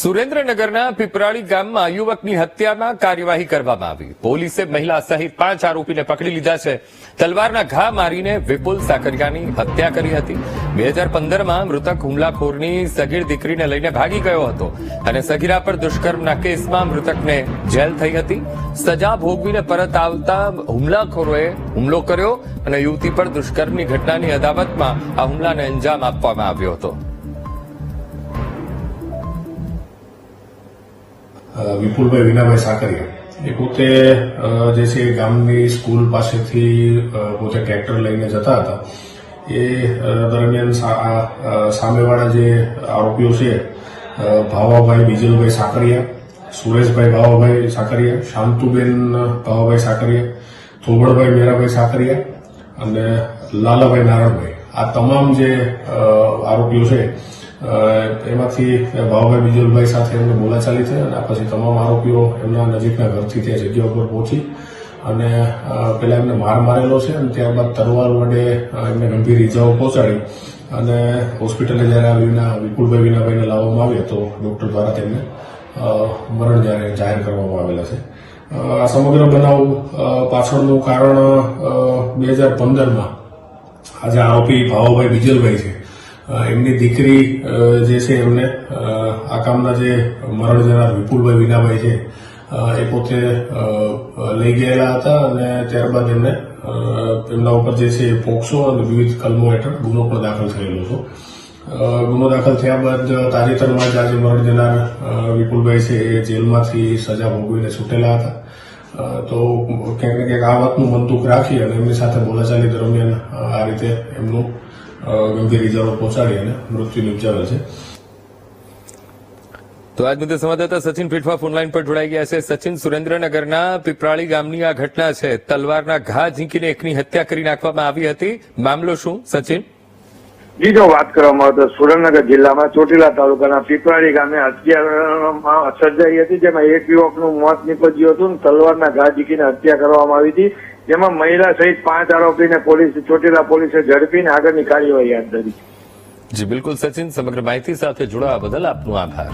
સુરેન્દ્રનગરના પીપરાળી ગામમાં યુવકની હત્યામાં કાર્યવાહી કરવામાં આવી. પોલીસે મહિલા સહિત પાંચ આરોપીને પકડી લીધા છે. તલવારના ઘા મારીને વિપુલ સાકરિયાની હત્યા કરી હતી. બે હજાર પંદરમાં મૃતક હુમલાખોરની સગીર દીકરીને લઈને ભાગી ગયો હતો અને સગીરા પર દુષ્કર્મના કેસમાં મૃતકને જેલ થઈ હતી. સજા ભોગવીને પરત આવતા હુમલાખોરોએ હુમલો કર્યો અને યુવતી પર દુષ્કર્મની ઘટનાની અદાવતમાં આ હુમલાને અંજામ આપવામાં આવ્યો હતો. વિપુલભાઈ વિનાભાઈ સાકરિયા. એ પોતે જે છે ગામની સ્કૂલ પાસેથી પોતે ટ્રેક્ટર લઈને જતા હતા. એ દરમિયાન સામેવાળા જે આરોપીઓ છે ભાવાભાઈ બીજલભાઈ સાકરિયા, સુરેશભાઈ ભાવાભાઈ સાકરિયા, શાંતુબેન ભાવાભાઈ સાકરિયા થોબળભાઈ મેરાભાઈ સાકરિયા અને લાલાભાઈ નારણભાઈ. આ તમામ જે આરોપીઓ છે એમાંથી ભાવભાઈ બીજલભાઈ સાથે એમને બોલાચાલી થઈ અને પછી તમામ આરોપીઓ એમના નજીકના ઘરથી તે જગ્યા ઉપર પહોંચી અને પેલા એમને માર મારેલો છે અને ત્યારબાદ તરવાર વડે એમને ગંભીર ઇજાઓ પહોંચાડી અને હોસ્પિટલે જ્યારે આ વિના, વિપુલભાઈ વિનાભાઈને લાવવામાં આવ્યા તો ડોક્ટર દ્વારા તેમને મરણ જ્યારે જાહેર કરવામાં આવેલા છે. આ સમગ્ર બનાવ પાછળનું કારણ બે હજાર પંદરમાં આજે આરોપી ભાવભાઈ બીજલભાઈ છે. એમની દીકરી જે છે એમને આ કામના જે મરણ જનાર વિપુલભાઈ વિનાભાઈ છે એ પોતે લઈ ગયેલા હતા અને ત્યારબાદ એમને એમના ઉપર જે છે એ પોક્સો અને વિવિધ કલમો હેઠળ ગુનો પણ દાખલ થયેલો હતો. ગુનો દાખલ થયા બાદ તાજેતરમાં જ આજે મરણ જનાર વિપુલભાઈ છે એ જેલમાંથી સજા ભોગવીને છૂટેલા હતા. તો ક્યાંક ને ક્યાંક આ વાતનું મંતુક રાખી અને એમની સાથે બોલાચાલી દરમિયાન આ રીતે એમનું ગંભીર ઇજાઓ પહોંચાડી અને મૃત્યુ નિપજાવે છે. તો આજ મુદ્દે સંવાદદાતા સચિન પીઠવા ફોનલાઈન પર જોડાઈ ગયા છે. સચિન, સુરેન્દ્રનગરના પીપરાળી ગામની આ ઘટના છે. તલવારના ઘા ઝીંકીને એકની હત્યા કરી નાખવામાં આવી હતી. મામલો શું? સચિન? જી જો વાત કરવામાં આવે તો સુરેન્દ્રનગર જિલ્લામાં ચોટીલા તાલુકાના પીપળાડી ગામે હત્યામાં સર્જાઈ હતી, જેમાં એક યુવકનું મોત નીપજ્યું હતું. તલવારના ઘા ઝીકીને હત્યા કરવામાં આવી હતી. જેમાં મહિલા સહિત પાંચ આરોપીને પોલીસ ચોટીલા પોલીસે ઝડપીને આગળની કાર્યવાહી હાથ ધરી જી, બિલકુલ સચિન, સમગ્ર માહિતી સાથે જોડાવા બદલ આપનો આભાર.